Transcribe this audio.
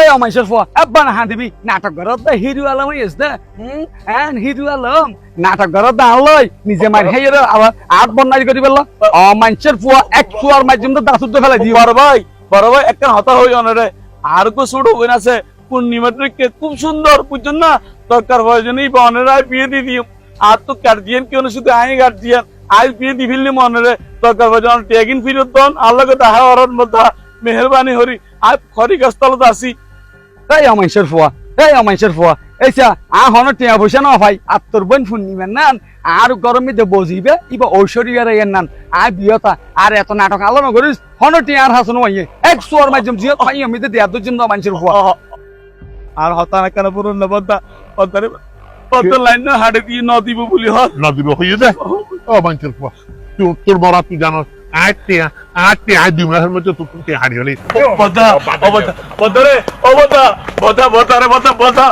এই অমাইশের না হাঁদিবি নাটক ঘরত দা হিরু আলম হইস দা হুম হ্যাঁ হিরু আলম নাটক ঘরত দা আনলই নিজে মার হেই রে আবার আট বন্যাই করি বলল অমাইশের ফুয়া এক হই আর কো বোন আছে পূর্ণিমাটা খুব সুন্দর বুঝছেন না দরকার প্রয়োজনেই বনেরাই বিয়ে দিয়ে আর তো গার্জিয়ান কেউ না শুধু আই গার্জিয়ান আই বিয়ে দি ফেললি মনে দরকার প্রয়োজন টেগিন ফিরত দন মেহরবানি হরি আর খরি গাছতলত আসি এই অমাইশের ফুয়া এই অমাইশের ফুয়া। এইসা আ হন টিয়া পয়সা না ভাই আর তোর বোন পূর্ণিমার নান আর গরমে দে বজিবে ইবা ঐশ্বরিয়ার এর নান আর বিয়তা আর এত নাটক আলো না করিস হন টিয়া আর হাসন ভাই এক সুয়ার মাধ্যম জিও ভাই আমি দে দেয়া দুজন অমাইশের ফুয়া। আর হতা না কেন পুরো না বদ্দারে বদ্দা লাইন না হাড়ে দিয়ে ন দিব বলি হত না দিব হয়ে যায় ও বাঞ্চের ফুয়া তুই তোর বড় তুই জানো আটটি আটটি আট দুই মাসের মধ্যে তুই তুই হারিয়ে গেলি বদ্দা ও বদ্দা বদ্দা রে ও বদ্দা बोता बोता रे बोता बोता